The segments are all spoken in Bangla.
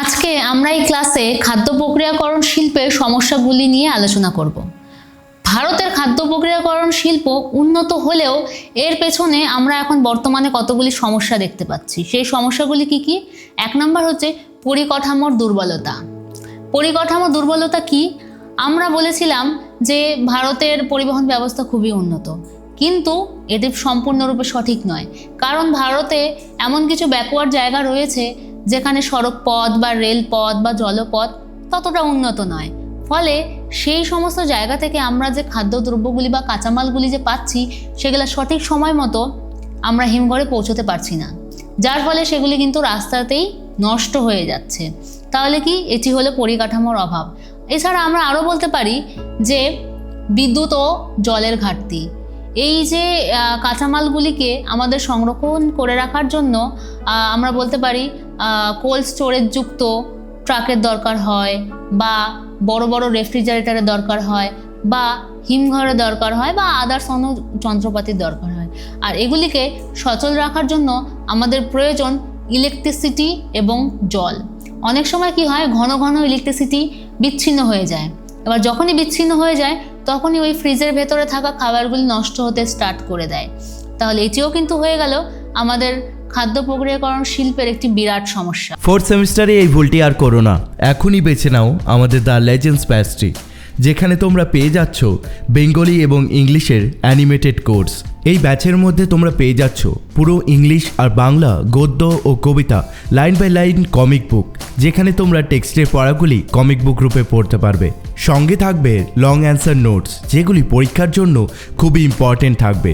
আজকে আমরা এই ক্লাসে খাদ্য প্রক্রিয়াকরণ শিল্পের সমস্যাগুলি নিয়ে আলোচনা করব। ভারতের খাদ্য প্রক্রিয়াকরণ শিল্প উন্নত হলেও এর পেছনে আমরা এখন বর্তমানে কতগুলি সমস্যা দেখতে পাচ্ছি? সেই সমস্যাগুলি কি কি? এক নম্বর হচ্ছে পরিকাঠামোর দুর্বলতা। পরিকাঠামো দুর্বলতা কি? আমরা বলেছিলাম যে ভারতের পরিবহন ব্যবস্থা খুবই উন্নত। কিন্তু এটি সম্পূর্ণরূপে সঠিক নয়। কারণ ভারতে এমন কিছু ব্যাকওয়ার্ড জায়গা রয়েছে যেখানে সড়ক পথ বা রেলপথ বা জলপথ ততটা উন্নত নয়। ফলে সেই সমস্ত জায়গা থেকে আমরা যে খাদ্যদ্রব্যগুলি বা কাঁচামালগুলি যে পাচ্ছি, সেগুলো সঠিক সময় মতো আমরা হিমঘরে পৌঁছতে পারছি না। যার ফলে সেগুলি কিন্তু রাস্তাতেই নষ্ট হয়ে যাচ্ছে। তাহলে কি? এটি হলো পরিকাঠামোর অভাব। এছাড়া আমরা আরও বলতে পারি যে বিদ্যুৎ ও জলের ঘাটতি। এই যে কাঁচামালগুলিকে আমাদের সংরক্ষণ করে রাখার জন্য আমরা বলতে পারি কোল্ড স্টোরেজ যুক্ত ট্রাকের দরকার হয় বা বড় বড় রেফ্রিজারেটরের দরকার হয় বা হিমঘরের দরকার হয় বা আদার্স অন্য যন্ত্রপাতির দরকার হয়। আর এগুলিকে সচল রাখার জন্য আমাদের প্রয়োজন ইলেকট্রিসিটি এবং জল। অনেক সময় কি হয়, ঘন ঘন ইলেকট্রিসিটি বিচ্ছিন্ন হয়ে যায়। এবার যখনই বিচ্ছিন্ন হয়ে যায় তখনই ওই ফ্রিজের ভেতরে থাকা খাবারগুলি নষ্ট হতে স্টার্ট করে দেয়। তাহলে এটিও কিন্তু হয়ে গেল আমাদের খাদ্য প্রক্রিয়াকরণ শিল্পের একটি বিরাট সমস্যা। ফোর্থ সেমিস্টারে এই ভুলটি আর করো না। এখনই বেছে নাও আমাদের দ্য লেজেন্ডস প্যাস্ট্রি, যেখানে তোমরা পেয়ে যাচ্ছ বেঙ্গলি এবং ইংলিশের অ্যানিমেটেড কোর্স। এই ব্যাচের মধ্যে তোমরা পেয়ে যাচ্ছ পুরো ইংলিশ আর বাংলা গদ্য ও কবিতা, line by line comic book যেখানে তোমরা টেক্সটের পড়াগুলি কমিক বুক রূপে পড়তে পারবে। সঙ্গে থাকবে লং অ্যান্সার নোটস যেগুলি পরীক্ষার জন্য খুবই ইম্পর্টেন্ট থাকবে।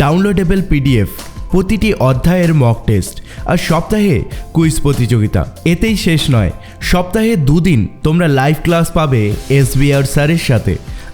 ডাউনলোডেবল পিডিএফ প্রতিটি অধ্যায়ের মক টেস্ট আর সপ্তাহে কুইজ প্রতিযোগিতা। এতেই শেষ নয়, সপ্তাহে দুদিন তোমরা লাইভ ক্লাস পাবে এস এসবিআর স্যারের সাথে।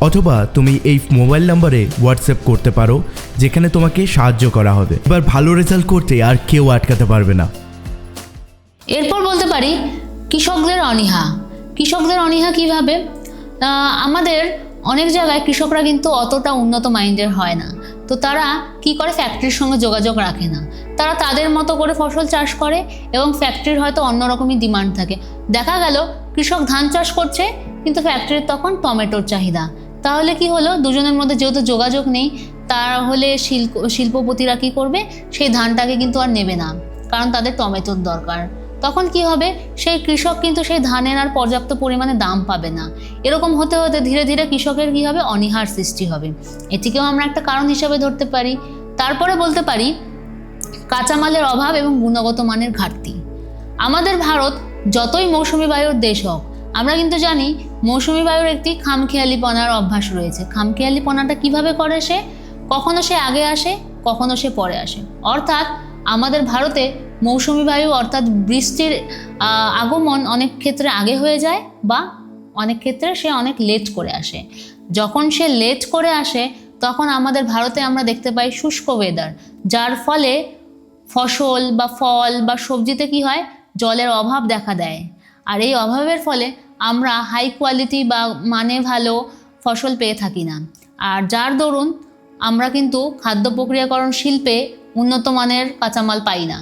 অথবা তুমি এই মোবাইল নাম্বারে হোয়াটসঅ্যাপ করতে পারো, যেখানে তোমাকে সাহায্য করা হবে। এবার ভালো রেজাল্ট করতে আর কেউ আটকাতে পারবে না। এরপর বলতে পারি, কৃষকদের অনীহা। কৃষকদের অনীহা কীভাবে? আমাদের অনেক জায়গায় কৃষকরা কিন্তু অতটা উন্নত মাইন্ডের হয় না। তো তারা কি করে? ফ্যাক্টরির সঙ্গে যোগাযোগ রাখে না। তারা তাদের মতো করে ফসল চাষ করে এবং ফ্যাক্টরির হয়তো অন্যরকমই ডিমান্ড থাকে। দেখা গেল, কৃষক ধান চাষ করছে, কিন্তু ফ্যাক্টরির তখন টমেটোর চাহিদা। তাহলে কি হলো? দুজনের মধ্যে যেহেতু যোগাযোগ নেই, তাহলে শিল্প, শিল্পপতিরা কি করবে? সেই ধানটাকে কিন্তু আর নেবে না, কারণ তাদের টমেটোর দরকার। তখন কি হবে? সেই কৃষক কিন্তু সেই ধানের আর পর্যাপ্ত পরিমাণে দাম পাবে না। এরকম হতে হতে ধীরে ধীরে কৃষকের কি হবে? অনীহার সৃষ্টি হবে। এটিকেও আমরা একটা কারণ হিসাবে ধরতে পারি। তারপরে বলতে পারি, কাঁচামালের অভাব এবং গুণগত মানের ঘাটতি। আমাদের ভারত যতই মৌসুমি বায়ুর দেশ হোক, আমরা কিন্তু জানি মৌসুমি বায়ুর একটি খামখেয়ালিপনার অভ্যাস রয়েছে। খামখেয়ালিপনাটা কীভাবে করে সে? কখনো সে আগে আসে, কখনো সে পরে আসে। অর্থাৎ আমাদের ভারতে মৌসুমি বায়ু অর্থাৎ বৃষ্টির আগমন অনেক ক্ষেত্রে আগে হয়ে যায় বা অনেক ক্ষেত্রে সে অনেক লেট করে আসে। যখন সে লেট করে আসে, তখন আমাদের ভারতে আমরা দেখতে পাই শুষ্ক ওয়েদার যার ফলে ফসল বা ফল বা সবজিতে কি হয়? জলের অভাব দেখা দেয়। আর এই অভাবের ফলে আমরা হাই কোয়ালিটি বা মানে ভালো ফসল পেয়ে থাকি না। আর যার দরুন আমরা কিন্তু খাদ্য প্রক্রিয়াকরণ শিল্পে উন্নত মানের কাঁচামাল পাই না।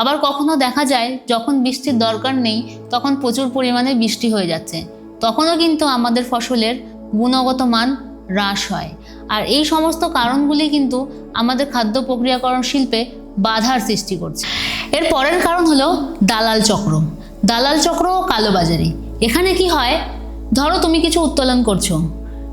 আবার কখনো দেখা যায়, যখন বৃষ্টির দরকার নেই, তখন প্রচুর পরিমাণে বৃষ্টি হয়ে যাচ্ছে। তখনও কিন্তু আমাদের ফসলের গুণগত মান হ্রাস হয়। আর এই সমস্ত কারণগুলি কিন্তু আমাদের খাদ্য প্রক্রিয়াকরণ শিল্পে বাধার সৃষ্টি করছে। এর পরের কারণ হলো দালাল চক্র। দালাল চক্র ও কালোবাজারি এখানে কি হয়? ধরো তুমি কিছু উত্তোলন করছ।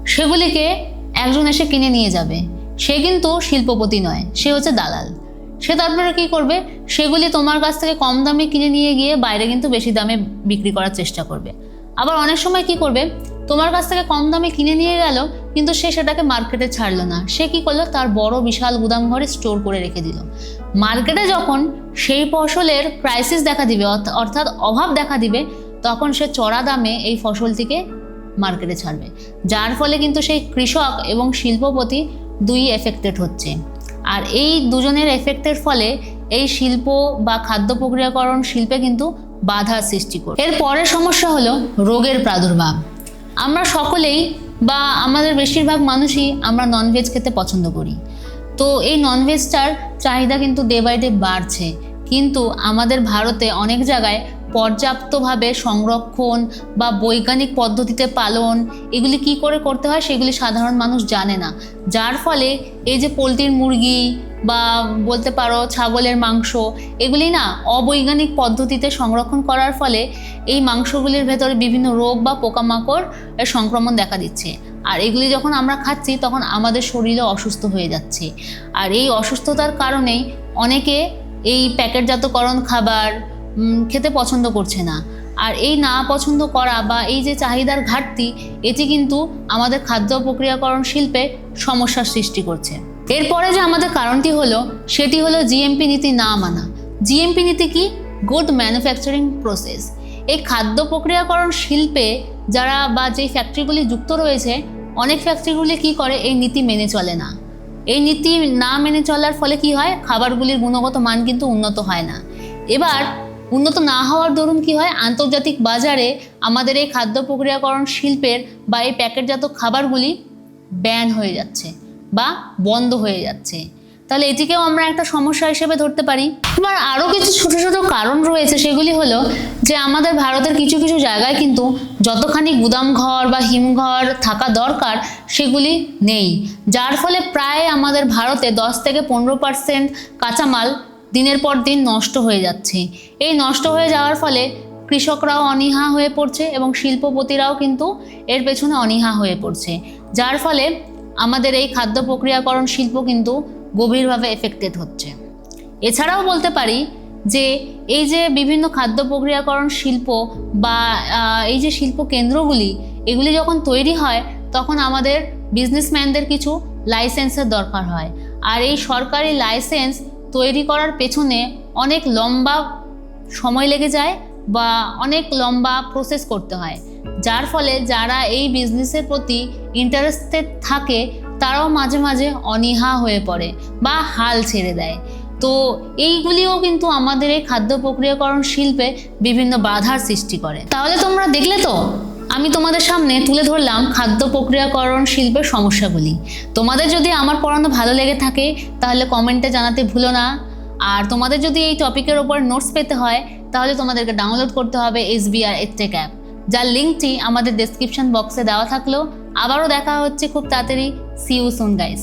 সেগুলিকে একজন এসে কিনে নিয়ে যাবে। সে কিন্তু শিল্পপতি নয়, সে হচ্ছে দালাল। সে তারপরে কি করবে? সেগুলি তোমার কাছ থেকে কম দামে কিনে নিয়ে গিয়ে বাইরে কিন্তু বেশি দামে বিক্রি করার চেষ্টা করবে। আবার অনেক সময় কি করবে? তোমার কাছ থেকে কম দামে কিনে নিয়ে গেল, কিন্তু সে সেটাকে মার্কেটে ছাড়লো না। সে কি করল? তার বড় বিশাল গুদাম ঘরে স্টোর করে রেখে দিল। মার্কেটে যখন সেই ফসলের ক্রাইসিস দেখা দিবে অর্থ- অর্থাৎ অভাব দেখা দিবে তখন সে চড়া দামে এই ফসলটিকে মার্কেটে ছাড়বে। যার ফলে কিন্তু সেই কৃষক এবং শিল্পপতি দুই এফেক্টেড হচ্ছে। আর এই দুজনের এফেক্টের ফলে এই শিল্প বা খাদ্য প্রক্রিয়াকরণ শিল্পে কিন্তু বাধা সৃষ্টি করে এর পরের সমস্যা হলো রোগের প্রাদুর্ভাব। আমরা সকলেই বা আমাদের বেশিরভাগ মানুষই আমরা ননভেজ খেতে পছন্দ করি। তো এই ননভেজটার চাহিদা কিন্তু ডে বাই ডে বাড়ছে। কিন্তু আমাদের ভারতে অনেক জায়গায় পর্যাপ্তভাবে সংরক্ষণ বা বৈজ্ঞানিক পদ্ধতিতে পালন, এগুলি কি করে করতে হয় সেগুলি সাধারণ মানুষ জানে না। যার ফলে এই যে পোলট্রির মুরগি বা বলতে পারো ছাগলের মাংস, এগুলি না অবৈজ্ঞানিক পদ্ধতিতে সংরক্ষণ করার ফলে এই মাংসগুলির ভেতরে বিভিন্ন রোগ বা পোকামাকড় সংক্রমণ দেখা দিচ্ছে। আর এগুলি যখন আমরা খাচ্ছি তখন আমাদের শরীরে অসুস্থ হয়ে যাচ্ছে। আর এই অসুস্থতার কারণেই অনেকে এই প্যাকেটজাতকরণ খাবার খেতে পছন্দ করছে না। আর এই না পছন্দ করা বা এই যে চাহিদার ঘাটতি, এটি কিন্তু আমাদের খাদ্য প্রক্রিয়াকরণ শিল্পে সমস্যার সৃষ্টি করছে। এরপরে যে আমাদের কারণটি হলো, সেটি হলো জিএমপি নীতি না মানা। জিএমপি নীতি কি? গুড ম্যানুফ্যাকচারিং প্রসেস এই খাদ্য প্রক্রিয়াকরণ শিল্পে যারা বা যেই ফ্যাক্টরিগুলি যুক্ত রয়েছে, অনেক ফ্যাক্টরিগুলি কি করে? এই নীতি মেনে চলে না। এই নীতি না মেনে চলার ফলে কি হয়? খাবারগুলির গুণগত মান কিন্তু উন্নত হয় না। এবার উন্নত না হওয়ার দরুন কি হয়? আন্তর্জাতিক বাজারে আমাদের এই খাদ্য প্রক্রিয়াকরণ শিল্পের বা এই প্যাকেটজাত খাবারগুলি ব্যান হয়ে যাচ্ছে বা বন্ধ হয়ে যাচ্ছে। তাহলে এটিকেও আমরা একটা সমস্যা হিসেবে ধরতে পারি। এবার আরও কিছু ছোট ছোট কারণ রয়েছে, সেগুলি হলো যে আমাদের ভারতের কিছু কিছু জায়গায় কিন্তু যতখানি গুদাম ঘর বা হিমঘর থাকা দরকার সেগুলি নেই। যার ফলে প্রায় আমাদের ভারতে দশ থেকে পনেরো পার্সেন্ট কাঁচামাল দিনের পর দিন নষ্ট হয়ে যাচ্ছে। এই নষ্ট হয়ে যাওয়ার ফলে কৃষকরাও অনীহা হয়ে পড়ছে এবং শিল্পপতিরাও কিন্তু এর পেছনে অনীহা হয়ে পড়ছে। যার ফলে আমাদের এই খাদ্য প্রক্রিয়াকরণ শিল্প কিন্তু গভীরভাবে এফেক্টেড হচ্ছে। এছাড়াও বলতে পারি যে এই যে বিভিন্ন খাদ্য প্রক্রিয়াকরণ শিল্প বা এই যে শিল্প কেন্দ্রগুলি, এগুলি যখন তৈরি হয়, তখন আমাদের বিজনেসম্যানদের কিছু লাইসেন্সের দরকার হয়। আর এই সরকারি লাইসেন্স তৈরি করার পেছনে অনেক লম্বা সময় লেগে যায় বা অনেক লম্বা প্রসেস করতে হয়। যার ফলে যারা এই বিজনেসের প্রতি ইন্টারেস্টেড থাকে, তারাও মাঝে মাঝে অনীহা হয়ে পড়ে বা হাল ছেড়ে দেয়। তো এইগুলিও কিন্তু আমাদের এই খাদ্য প্রক্রিয়াকরণ শিল্পে বিভিন্ন বাধার সৃষ্টি করে। তাহলে তোমরা দেখলে তো? আমি তোমাদের সামনে তুলে ধরলাম খাদ্য প্রক্রিয়াকরণ শিল্পের সমস্যাগুলি। তোমাদের যদি আমার পড়ানো ভালো লেগে থাকে, তাহলে কমেন্টে জানাতে ভুলো না। আর তোমাদের যদি এই টপিকের ওপর নোটস পেতে হয়, তাহলে তোমাদেরকে ডাউনলোড করতে হবে এস এসবিআর এডটেক অ্যাপ। যার লিঙ্কটি আমাদের ডেসক্রিপশন বক্সে দেওয়া থাকল। আবারও দেখা হচ্ছে খুব তাড়াতাড়ি। C you soon guys